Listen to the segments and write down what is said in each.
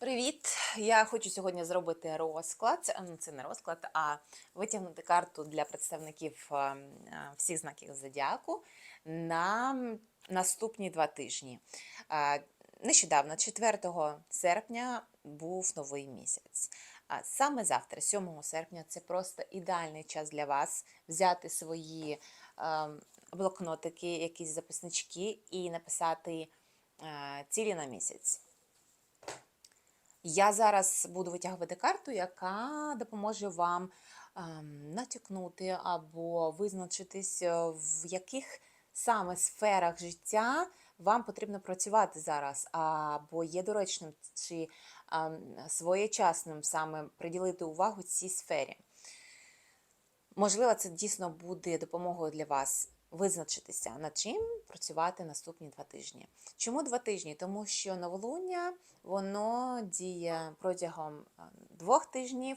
Привіт! Я хочу сьогодні зробити розклад. Це, ну, не розклад, а витягнути карту для представників е, е, всіх знаків зодіаку на наступні два тижні. Е, Нещодавно, 4 серпня, був новий місяць. А саме завтра, 7 серпня, це просто ідеальний час для вас взяти свої е, блокнотики, якісь записнички і написати е, цілі на місяць. Я зараз буду витягувати карту, яка допоможе вам ем, натякнути або визначитись, е, в яких саме сферах життя вам потрібно працювати зараз, або є доречним чи ем, своєчасним саме приділити увагу цій сфері. Можливо, це дійсно буде допомогою для вас визначитися, над чим працювати наступні два тижні. Чому два тижні? Тому що новолуння воно діє протягом е, двох тижнів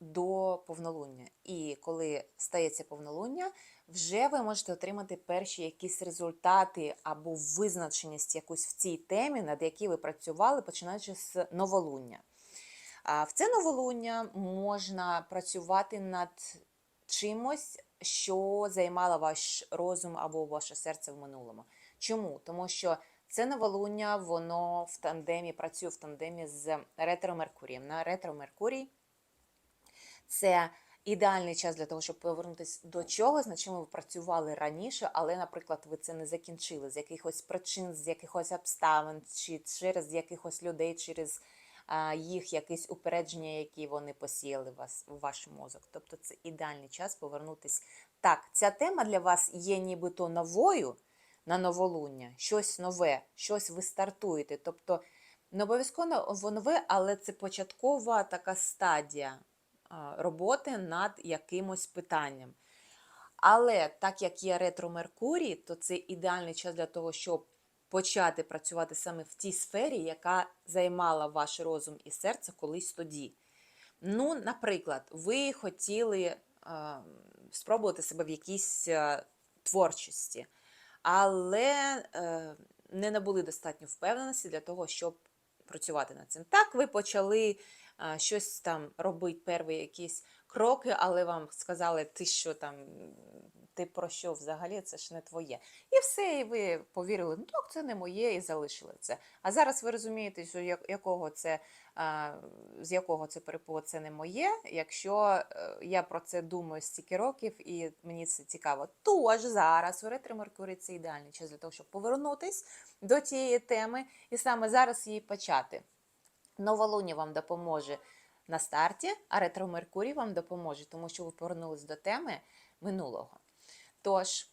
до повнолуння. І коли стається повнолуння, вже ви можете отримати перші якісь результати або визначеність якусь в цій темі, над якій ви працювали, починаючи з новолуння. А В це новолуння можна працювати над чимось, що займало ваш розум або ваше серце в минулому. Чому? Тому що це новолуння, воно в тандемі працює в тандемі з ретро Меркурієм. На ретро Меркурій це ідеальний час для того, щоб повернутися до чогось, над чим ви працювали раніше, але, наприклад, ви це не закінчили з якихось причин, з якихось обставин, чи через якихось людей, через їх якісь упередження, які вони посіяли вас у ваш мозок. Тобто це ідеальний час повернутися. Так, ця тема для вас є нібито новою на новолуння, щось нове, щось ви стартуєте. Тобто не обов'язково нове, але це початкова така стадія роботи над якимось питанням. Але так як є ретро Меркурій, то це ідеальний час для того, щоб почати працювати саме в тій сфері, яка займала ваш розум і серце колись тоді. Ну, наприклад, ви хотіли е, спробувати себе в якійсь е, творчості, але е, не набули достатньо впевненості для того, щоб працювати над цим. Так, ви почали е, щось там робити, перші якісь кроки, але вам сказали, ти що там, ти про що взагалі, це ж не твоє. І все, і ви повірили, ну так, це не моє, і залишили це. А зараз ви розумієте, що якого це, з якого це перепо це не моє, якщо е, я про це думаю стільки років і мені це цікаво. Тож зараз у ретро Меркурій це ідеальний час для того, щоб повернутись до тієї теми і саме зараз її почати. Новолуння вам допоможе на старті, а ретро Меркурій вам допоможе, тому що ви повернулись до теми минулого. Тож,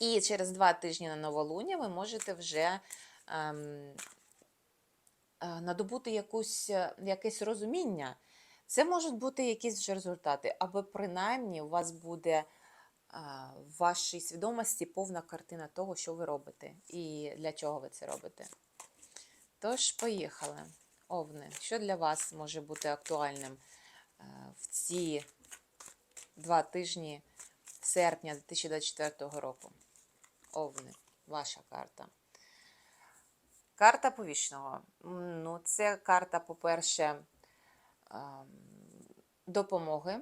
і через два тижні на новолуння ви можете вже ем, е, надобути якусь, е, якесь розуміння. Це можуть бути якісь вже результати, або принаймні у вас буде е, в вашій свідомості повна картина того, що ви робите і для чого ви це робите. Тож, поїхали. Овни, що для вас може бути актуальним е, в ці два тижні серпня 2024 року? Овни, ваша карта. Карта повічного. Ну, це карта, по-перше, ем, допомоги.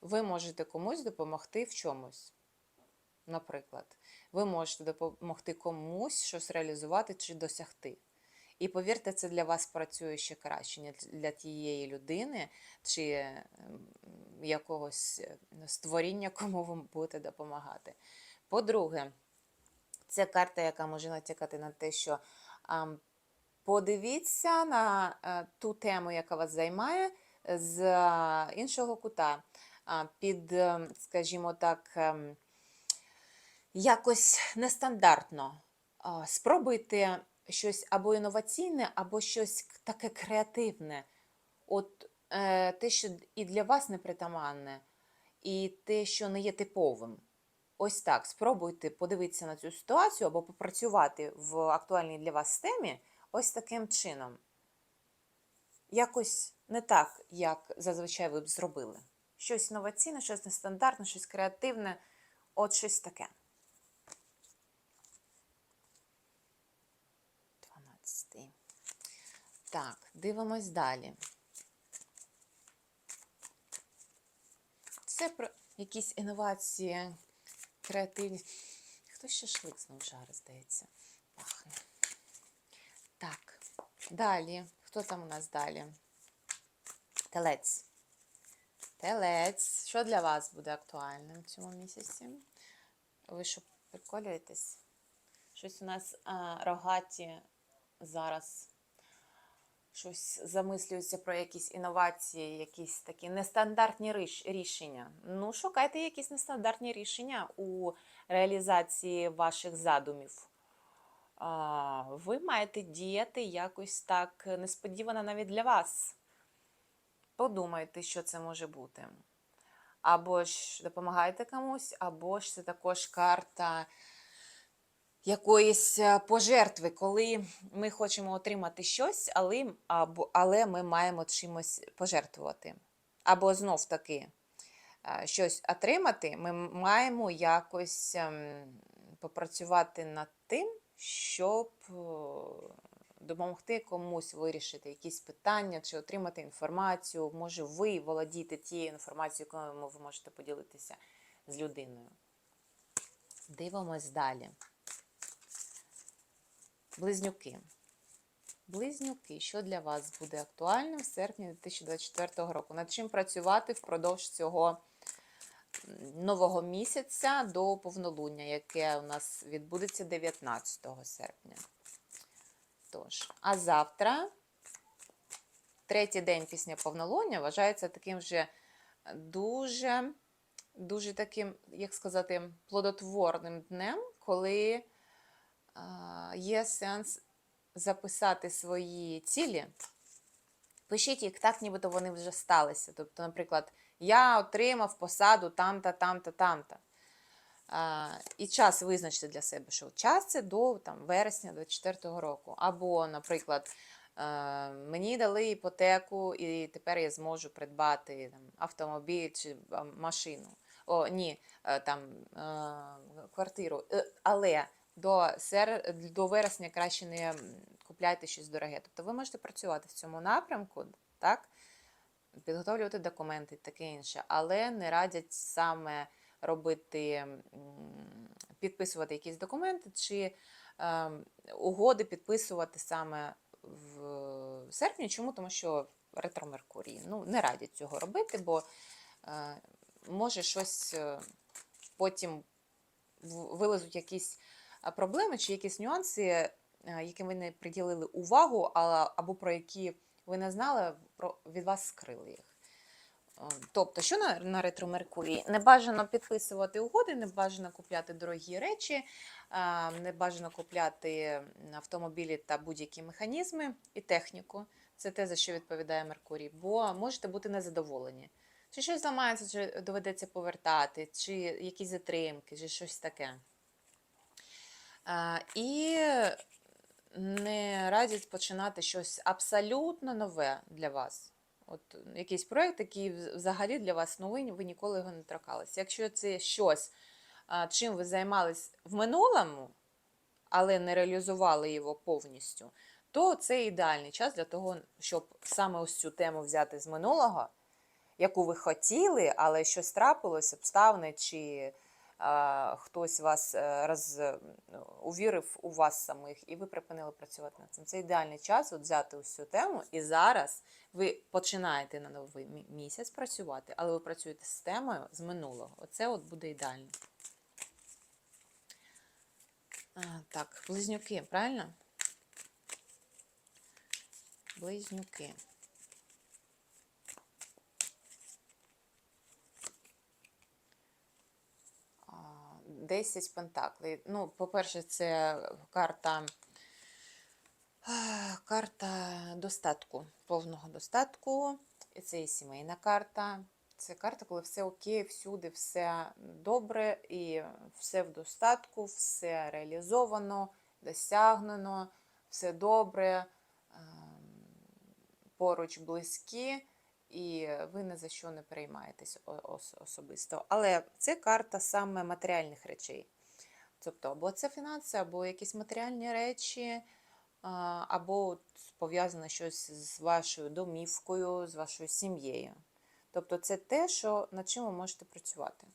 Ви можете комусь допомогти в чомусь. Наприклад, ви можете допомогти комусь щось реалізувати чи досягти. І повірте, це для вас працює ще краще, для тієї людини чи ем, якогось е, створіння, кому ви будете допомагати. По-друге, це карта, яка може натякати на те, що подивіться на е, ту тему, яка вас займає, з е, іншого кута, під, е, скажімо так, ем, якось нестандартно. Спробуйте щось або інноваційне, або щось таке креативне. От е, те, що і для вас непритаманне, і те, що не є типовим. Ось так, спробуйте подивитися на цю ситуацію або попрацювати в актуальній для вас темі ось таким чином. Якось не так, як зазвичай ви б зробили. Щось інноваційне, щось нестандартне, щось креативне, от щось таке. Так, дивимось далі. Це про якісь інновації, креативність. Хтось ще шликснув жари, здається. Пахне. Так, далі. Хто там у нас далі? Телець. Телець. Що для вас буде актуальним в цьому місяці? Ви що приколюєтесь? Щось у нас а, рогаті зараз щось замислюються про якісь інновації, якісь такі нестандартні рішення. Ну, шукайте якісь нестандартні рішення у реалізації ваших задумів. Ви маєте діяти якось так несподівано навіть для вас. Подумайте, що це може бути. Або ж допомагайте комусь, або ж це також карта якоїсь е, пожертви, коли ми хочемо отримати щось, але, але ми маємо чимось пожертвувати. Або знов таки е, щось отримати, ми маємо якось ем, попрацювати над тим, щоб е, допомогти комусь вирішити якісь питання чи отримати інформацію. Може, ви володієте тією інформацією, якою ви можете поділитися з людиною. Дивимось далі. Близнюки. Близнюки, що для вас буде актуальним в серпні 2024 року? Над чим працювати впродовж цього нового місяця до повнолуння, яке у нас відбудеться 19 серпня. Тож, а завтра, третій день після повнолуння, вважається таким вже дуже, дуже таким, як сказати, плодотворним днем, коли є сенс записати свої цілі. Пишіть їх так, нібито вони вже сталися. Тобто, наприклад, я отримав посаду там-та, там-та, там-та. І час визначте для себе, що час це до там, вересня 2024 року. Або, наприклад, мені дали іпотеку, і тепер я зможу придбати там, автомобіль чи машину. О, ні, е, там е, квартиру. Е, Але до, сер... до вересня краще не купляйте щось дороге. Тобто ви можете працювати в цьому напрямку, так? підготовлювати документи таке інше, але не радять саме робити, підписувати якісь документи чи е, угоди підписувати саме в серпні. Чому? Тому що ретро Меркурій. Ну, не радять цього робити, бо е, може щось е, потім вилезуть якісь проблеми чи якісь нюанси, яким ви не приділили увагу, або про які ви не знали, від вас скрили їх. Тобто, що на, на ретро Меркурії? Не бажано підписувати угоди, не бажано купляти дорогі речі, не бажано купляти автомобілі та будь-які механізми і техніку. Це те, за що відповідає Меркурій, бо можете бути незадоволені. Чи щось зламається, чи доведеться повертати, чи якісь затримки, чи щось таке. І не радять починати щось абсолютно нове для вас. От якийсь проєкт, який взагалі для вас новий, ви ніколи його не торкалися. Якщо це щось, чим ви займались в минулому, але не реалізували його повністю, то це ідеальний час для того, щоб саме ось цю тему взяти з минулого, яку ви хотіли, але щось трапилось, обставини чи хтось вас е, роз, е, увірив у вас самих, і ви припинили працювати над цим. Це ідеальний час от взяти цю тему, і зараз ви починаєте на новий місяць працювати, але ви працюєте з темою з минулого. Оце от буде ідеально. Так, близнюки, правильно? Близнюки. А, 10 пентаклей. Ну, по-перше, це карта, карта достатку, повного достатку. І це і сімейна карта. Це карта, коли все окей, всюди все добре, і все в достатку, все реалізовано, досягнено, все добре, ем, поруч близькі, і ви ні за що не переймаєтесь особисто. Але це карта саме матеріальних речей. Тобто, або це фінанси, або якісь матеріальні речі, або пов'язане щось з вашою домівкою, з вашою сім'єю. Тобто це те, що, над чим ви можете працювати.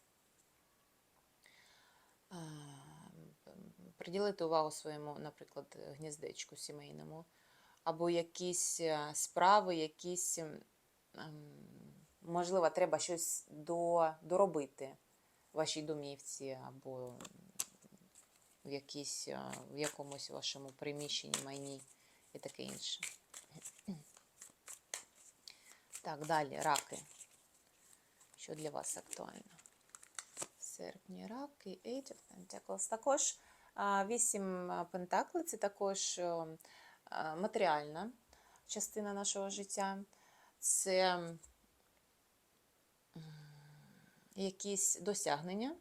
Приділити увагу своєму, наприклад, гніздечку сімейному, або якісь е, справи, якісь, можливо, треба щось до, доробити в вашій домівці, або в, якійсь, е, в якомусь вашому приміщенні, майні і таке інше. Так, далі, раки. Що для вас актуально? Серпні раки, Eight of Pentacles. Також вісім а, це також матеріальна частина нашого життя. Це якісь досягнення.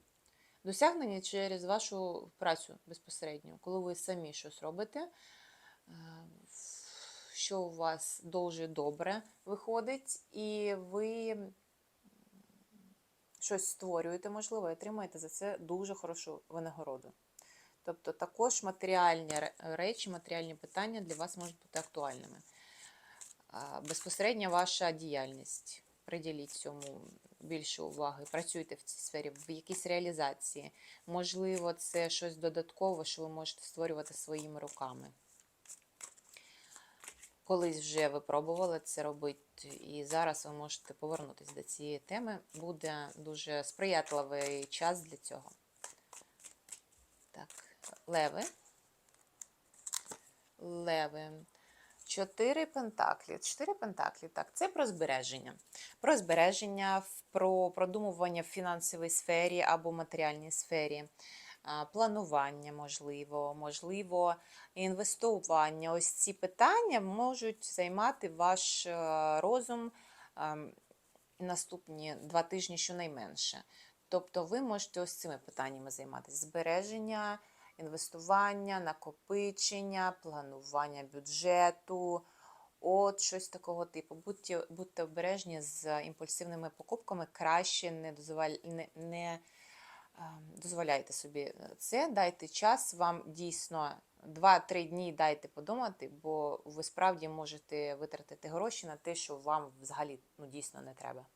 Досягнення через вашу працю безпосередньо, коли ви самі щось робите, е, що у вас дуже добре виходить, і ви щось створюєте, можливо, і отримаєте за це дуже хорошу винагороду. Тобто також матеріальні речі, матеріальні питання для вас можуть бути актуальними. Безпосередня ваша діяльність. Приділіть цьому більше уваги. Працюйте в цій сфері, в якійсь реалізації. Можливо, це щось додаткове, що ви можете створювати своїми руками. Колись вже ви пробували це робити, і зараз ви можете повернутися до цієї теми. Буде дуже сприятливий час для цього. Так, леви. Леви. Чотири пентаклі. Чотири пентаклі, так, це про збереження. Про збереження, про продумування в фінансовій сфері або матеріальній сфері, планування, можливо, можливо, інвестування. Ось ці питання можуть займати ваш е, розум ем, наступні два тижні щонайменше. Тобто ви можете ось цими питаннями займатися: збереження, інвестування, накопичення, планування бюджету. От щось такого типу. Будьте, будьте обережні з імпульсивними покупками, краще не, дозволь, не, не дозволяйте собі це. Дайте час вам дійсно 2-3 дні дайте подумати, бо ви справді можете витратити гроші на те, що вам взагалі ну, дійсно не треба.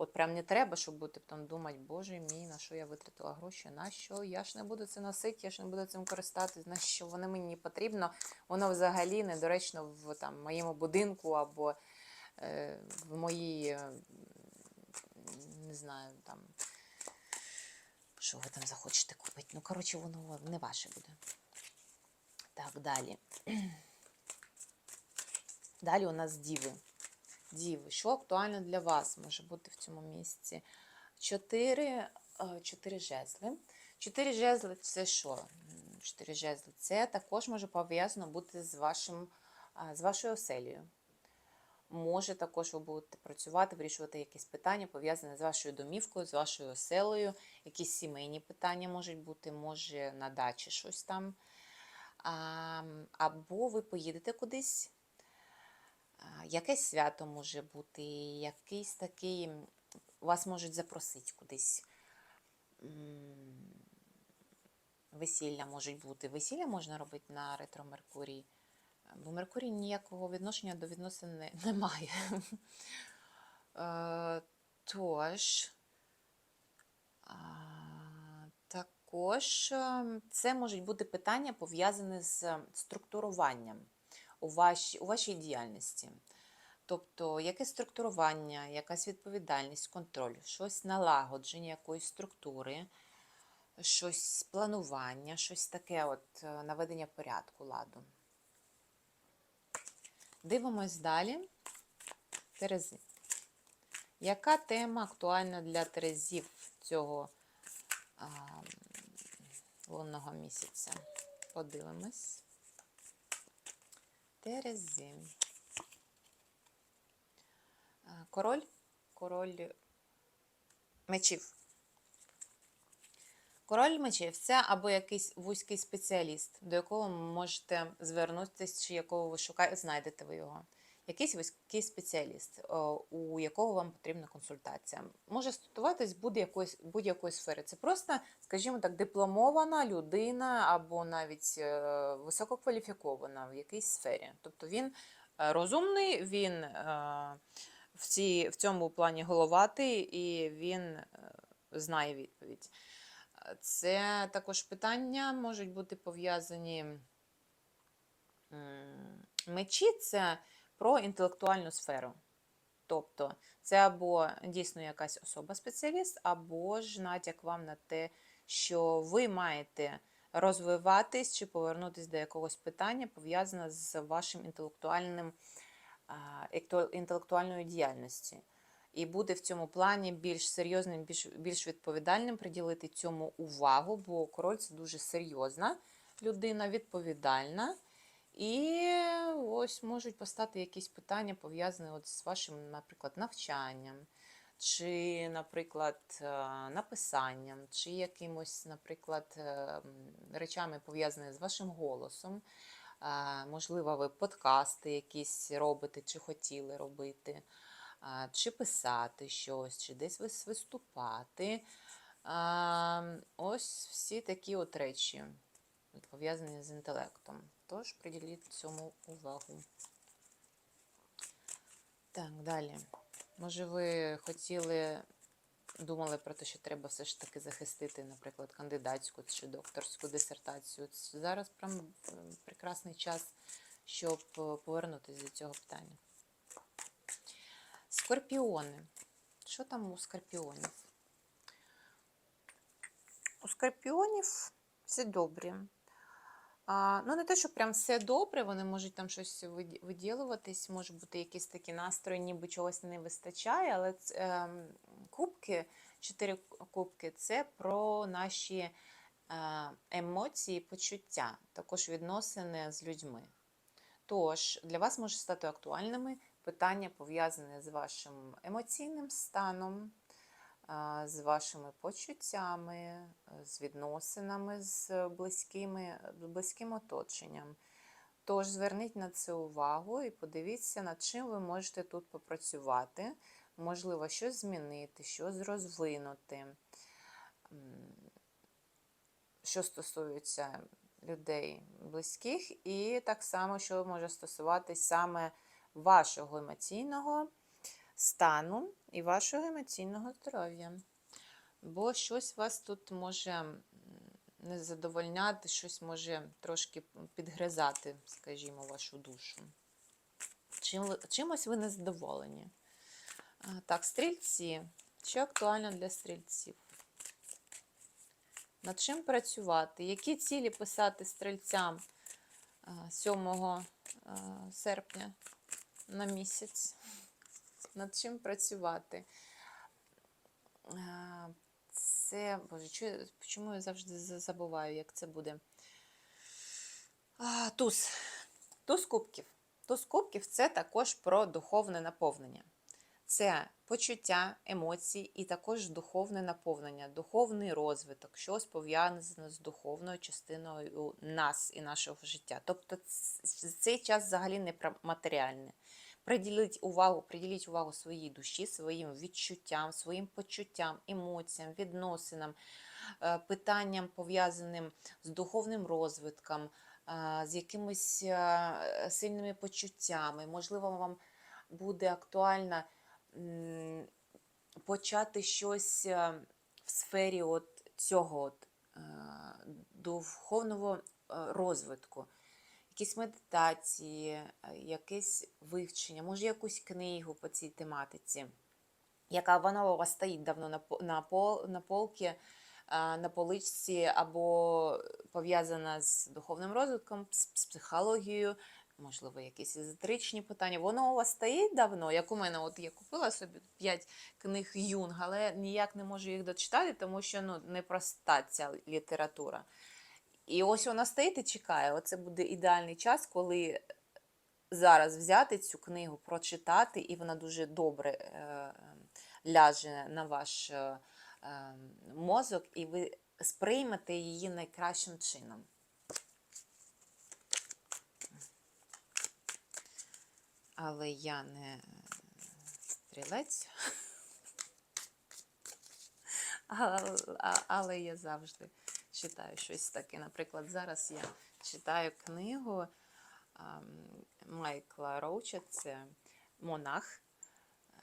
От прям не треба, щоб бути потім думати, боже мій, на що я витратила гроші, на що? Я ж не буду це носити, я ж не буду цим користатись, на що воно мені потрібно, воно взагалі недоречно в там, моєму будинку або е, в моїй, е, не знаю, там, що ви там захочете купити. Ну, коротше, воно не ваше буде. Так, далі. Далі у нас діви. Діви, що актуально для вас може бути в цьому місці? Чотири, е, чотири жезли. Чотири жезли це що? Чотири жезли це також може пов'язано бути з, вашим, з вашою оселею. Може також ви будете працювати, вирішувати якісь питання, пов'язані з вашою домівкою, з вашою оселею, якісь сімейні питання можуть бути, може на дачі щось там. Або ви поїдете кудись, якесь свято може бути, якийсь такий, вас можуть запросити кудись. Весілля можуть бути. Весілля можна робити на ретро Меркурій. Бо Меркурій ніякого відношення до відносин не, не має. Е, Тож, також е, це можуть бути питання пов'язані з структуруванням у вашій, у вашій діяльності. Тобто, яке структурування, якась відповідальність, контроль, щось налагодження якоїсь структури, щось планування, щось таке, от е, наведення порядку, ладу. Дивимось далі. Терези. Яка тема актуальна для Терезів цього а, лунного місяця? Подивимось. Терези. А, Король. Король мечів. Король мечів це або якийсь вузький спеціаліст, до якого ви можете звернутися, чи якого ви шукаєте, знайдете ви його. якийсь вузький спеціаліст, е, у якого вам потрібна консультація. Може стосуватись будь-якої будь-якої сфери. Це просто, скажімо так, дипломована людина або навіть е, висококваліфікована в якійсь сфері. Тобто він е, розумний, він е, в, цій, в цьому плані головатий і він е, знає відповідь. Е, Це також питання можуть бути пов'язані. Мечі це про інтелектуальну сферу. Тобто це або дійсно якась особа-спеціаліст, або ж натяк вам на те, що ви маєте розвиватись чи повернутися до якогось питання, пов'язане з вашим інтелектуальним, інтелектуальною діяльністю. І буде в цьому плані більш серйозним, більш, більш відповідальним приділити цьому увагу, бо король це дуже серйозна людина, відповідальна. І ось можуть постати якісь питання, пов'язані от з вашим, наприклад, навчанням, чи, наприклад, е, написанням, чи якимось, наприклад, е, речами пов'язаними з вашим голосом. Можливо, ви подкасти якісь робите, чи хотіли робити, чи писати щось, чи десь виступати. Ось всі такі от речі пов'язані з інтелектом. Тож приділіть цьому увагу. Так, далі. Може, ви хотіли, думали про те, що треба все ж таки захистити, наприклад, кандидатську чи докторську дисертацію. Зараз прям прекрасний час, щоб е, повернутися до цього питання. Скорпіони. Що там у скорпіонів? У скорпіонів все добре. А, ну, не те, що прям все добре, вони можуть там щось виді- виділуватись, може бути якісь такі настрої, ніби чогось не вистачає, але ем, кубки, чотири кубки це про наші е, емоції, почуття, також відносини з людьми. Тож для вас може стати актуальними питання, пов'язані з вашим емоційним станом, з вашими почуттями, е, з відносинами з близькими, близьким оточенням. Тож зверніть на це увагу і подивіться, над чим ви можете тут попрацювати. Можливо, щось змінити, щось розвинути. Що стосується людей близьких, і так само, що може стосуватись саме вашого емоційного стану і вашого емоційного здоров'я. Бо щось вас тут може не задовольняти, щось може трошки підгризати, скажімо, вашу душу. Чим чимось ви не задоволені. Так, стрільці. Що актуально для стрільців? Над чим працювати? Які цілі писати стрільцям 7 серпня на місяць? Над чим працювати? Це, боже, чому я завжди забуваю, як це буде? Туз. Туз кубків. Туз кубків це також про духовне наповнення. Це почуття, емоції і також духовне наповнення, духовний розвиток, щось пов'язане з духовною частиною нас і нашого життя. Тобто цей час взагалі не про матеріальне. Приділіть увагу, приділіть увагу своїй душі, своїм відчуттям, своїм почуттям, емоціям, відносинам, е, питанням, пов'язаним з духовним розвитком, е, з якимись е, сильними почуттями. Можливо, вам буде актуально почати щось в сфері от цього от, духовного розвитку. Якісь медитації, е, якесь вивчення, може якусь книгу по цій тематиці, яка вона у вас стоїть давно на, на, пол, на полці, е, на поличці, або пов'язана з духовним розвитком, з психологією, можливо, якісь езотеричні питання. Воно у вас стоїть давно, як у мене, от я купила собі 5 книг Юнг, але ніяк не можу їх дочитати, тому що ну, непроста ця література. І ось вона стоїть і чекає. Оце буде ідеальний час, коли зараз взяти цю книгу, прочитати, і вона дуже добре е, ляже на ваш е, е, мозок, і ви сприймете її найкращим чином. Але я не стрілець. Але я завжди читаю щось таке. Наприклад, зараз я читаю книгу Майкла Роуча, це монах, е,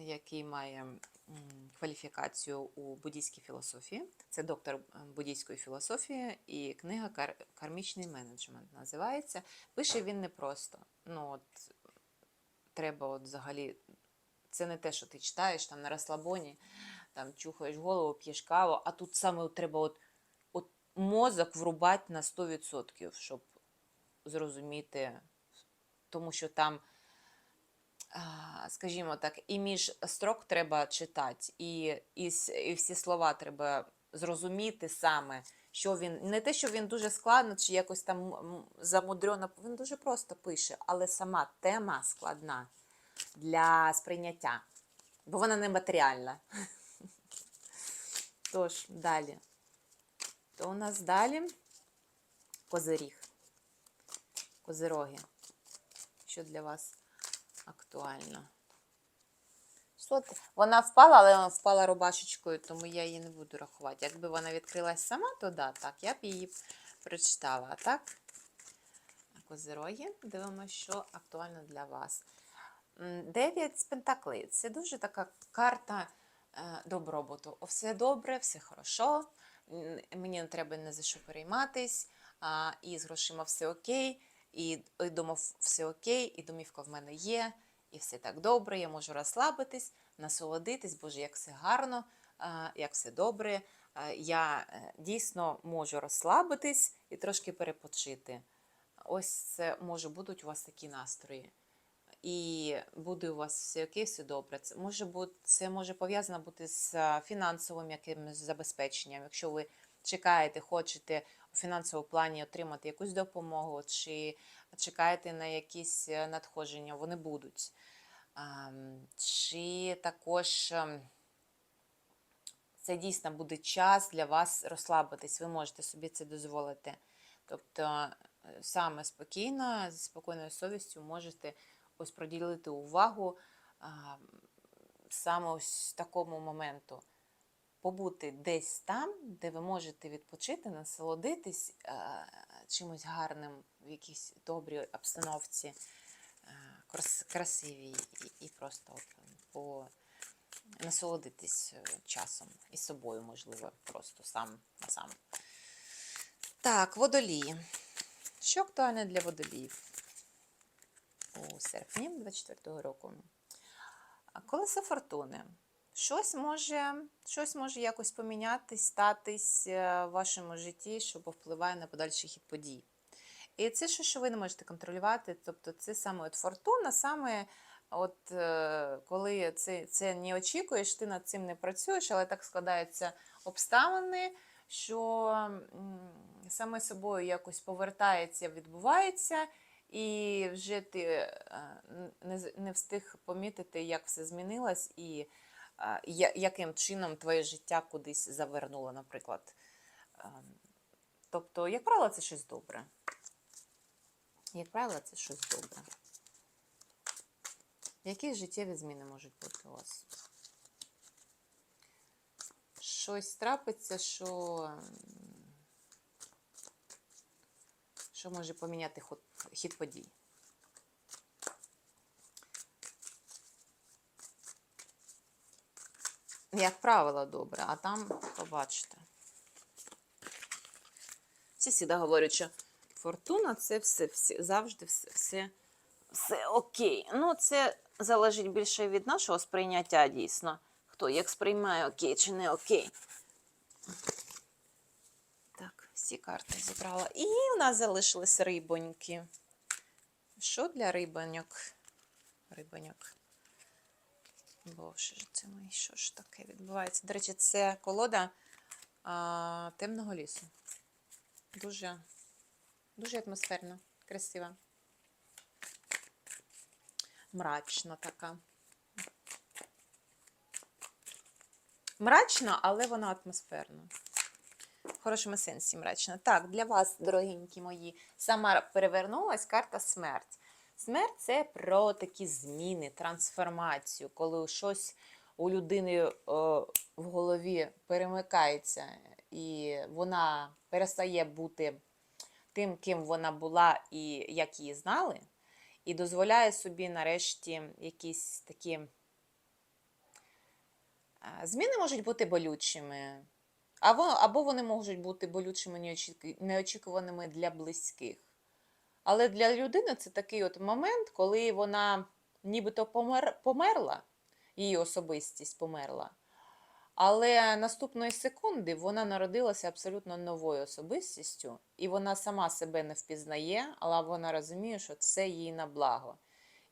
який має кваліфікацію у буддійській філософії. Це доктор е, буддійської філософії, і книга Кармічний менеджмент називається. Пише він не просто. Ну, от, треба от взагалі. Це не те, що ти читаєш там на розслабоні, там чухаєш голову, п'єш каву, а тут саме треба от мозок врубати на 100%, щоб зрозуміти, тому що там, скажімо так, і між строк треба читати, і, і, і всі слова треба зрозуміти саме, що він. Не те, що він дуже складно чи якось там замудрено, він дуже просто пише, але сама тема складна для сприйняття, бо вона нематеріальна. Тож, далі. То у нас далі козиріг. Козироги. Що для вас актуально? Що? Вона впала, але вона впала рубашечкою, тому я її не буду рахувати. Якби вона відкрилась сама, то да, так, я б її прочитала. А так, козироги, дивимося, що актуально для вас. Дев'ять з пентаклей. Це дуже така карта е, добробуту. Все добре, все хорошо. Мені не треба ні за що перейматись, а, і з грошима все окей, і, дома все окей, і домівка в мене є, і все так добре. Я можу розслабитись, насолодитись, боже, як все гарно, а, як все добре. А, Я е, дійсно можу розслабитись і трошки перепочити. Ось це може будуть у вас такі настрої і буде у вас все окей, все добре. Це може бути, це може пов'язано бути з фінансовим якимось забезпеченням. Якщо ви чекаєте, хочете у фінансовому плані отримати якусь допомогу, чи чекаєте на якісь е, надходження, вони будуть. Чи також ем, це дійсно буде час для вас розслабитись, ви можете собі це дозволити. Тобто е, саме спокійно, зі спокійною совістю можете ось приділити увагу а, саме ось такому моменту. Побути десь там, де ви можете відпочити, насолодитись а, чимось гарним в якійсь добрій обстановці, а, красивій і, і просто по насолодитись е, часом і собою, можливо, просто сам на сам. Так, водолії. Що актуальне для водоліїв? У серпні 24-го року. Колесо фортуни. Щось може, щось може якось помінятись, статись е, в вашому житті, що повпливає на подальший хід подій. І це щось, що ви не можете контролювати. Тобто, це саме от фортуна, саме от е, коли це, це не очікуєш, ти над цим не працюєш, але так складаються обставини, що саме собою якось повертається, відбувається. І вже ти е, не, встиг помітити, як все змінилось, і е, яким чином твоє життя кудись завернуло, наприклад. Ем, Тобто, як правило, це щось добре. Як правило, це щось добре. Які життєві зміни можуть бути у вас? Щось трапиться, що, що може поміняти ход, хід подій. Як правило, добре, а там побачите. Всі завжди говорять, що фортуна це все, все завжди все, все, все окей. Ну, це залежить більше від нашого сприйняття дійсно. Хто як сприймає окей чи не окей. Всі карти зібрала. І у нас залишились рибоньки. Що для рибоньок? Рибоньок. Боже це мої, що ж таке відбувається? До речі, це колода а, темного лісу. Дуже, дуже атмосферна, красива. Мрачна така. Мрачна, але вона атмосферна. В хорошому сенсі мрачна. Так, для вас, дорогенькі мої, сама перевернулась карта смерть. Смерть це про такі зміни, трансформацію, коли щось у людини е, в голові перемикається, і вона перестає бути тим, ким вона була і як її знали, і дозволяє собі нарешті якісь такі. е, Зміни можуть бути болючими, або, або вони можуть бути болючими неочі- неочікуваними для близьких. Але для людини це такий от момент, коли вона нібито помер, померла, її особистість померла. Але наступної секунди вона народилася абсолютно новою особистістю, і вона сама себе не впізнає, але вона розуміє, що це їй на благо.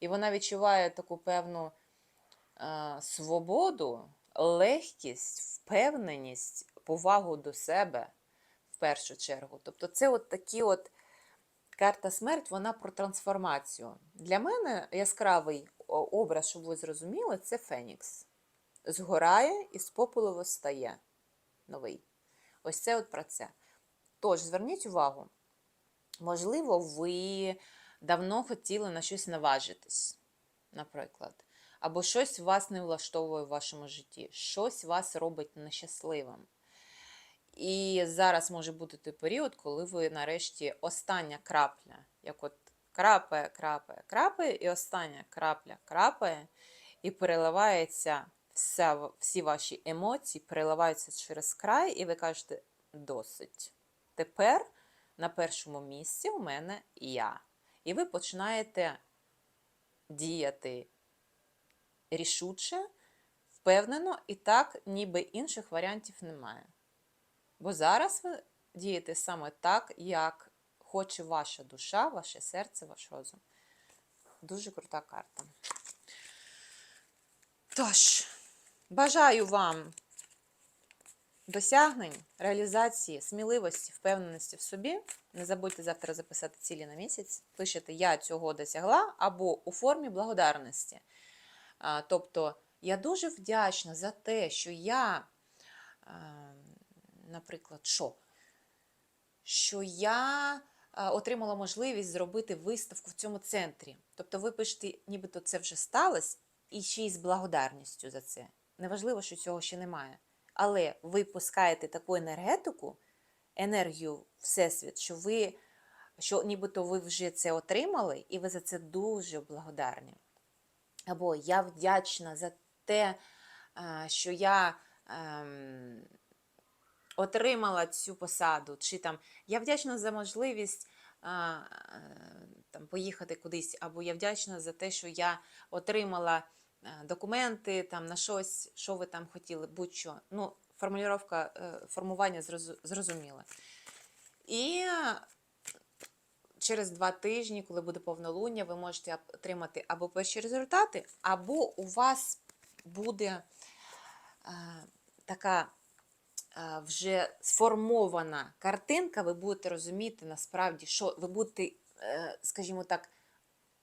І вона відчуває таку певну е, свободу, легкість, впевненість, повагу до себе в першу чергу. Тобто, це от такі от карта смерть, вона про трансформацію. Для мене яскравий образ, щоб ви зрозуміли, це Фенікс. Згорає і з попелу вистає новий. Ось це от про це. Тож, зверніть увагу, можливо, ви давно хотіли на щось наважитись, наприклад. Або щось вас не влаштовує в вашому житті, щось вас робить нещасливим. І зараз може бути той період, коли ви нарешті остання крапля, як от крапає, крапає, крапає, і остання крапля крапає, і переливається вся, всі ваші емоції, переливаються через край, і ви кажете досить. Тепер на першому місці у мене я. І ви починаєте діяти рішуче, впевнено, і так, ніби інших варіантів немає. Бо зараз ви дієте саме так, як хоче ваша душа, ваше серце, ваш розум. Дуже крута карта. Тож, бажаю вам досягнень, реалізації, сміливості, впевненості в собі. Не забудьте завтра записати цілі на місяць. Пишете Я цього досягла або у формі благодарності. Тобто, я дуже вдячна за те, що я, наприклад, що? Що я отримала можливість зробити виставку в цьому центрі. Тобто, ви пишете, нібито це вже сталося, і ще й з благодарністю за це. Неважливо, що цього ще немає. Але ви пускаєте таку енергетику, енергію Всесвіт, що ви, що нібито ви вже це отримали, і ви за це дуже благодарні. Або я вдячна за те, що я ем, отримала цю посаду, чи там я вдячна за можливість а, там, поїхати кудись, або я вдячна за те, що я отримала е, документи там, на щось, що ви там хотіли, будь-що. Ну, формулювання, е, формування зрозу- зрозуміле. І через два тижні, коли буде повнолуння, ви можете отримати або перші результати, або у вас буде е, така вже сформована картинка, ви будете розуміти насправді, що ви будете, е, скажімо так,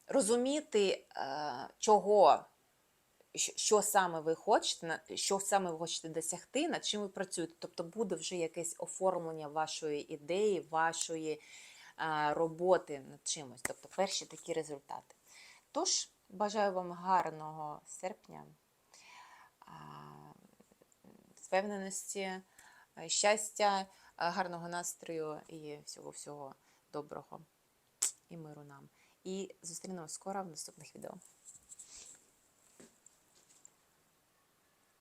розуміти, е, чого, що- саме ви хочете, що саме ви хочете досягти, над чим ви працюєте. Тобто буде вже якесь оформлення вашої ідеї, вашої е, роботи над чимось. Тобто перші такі результати. Тож, бажаю вам гарного серпня, впевненості, щастя, е, гарного настрою і всього-всього доброго і миру нам. І зустрінемось скоро в наступних відео.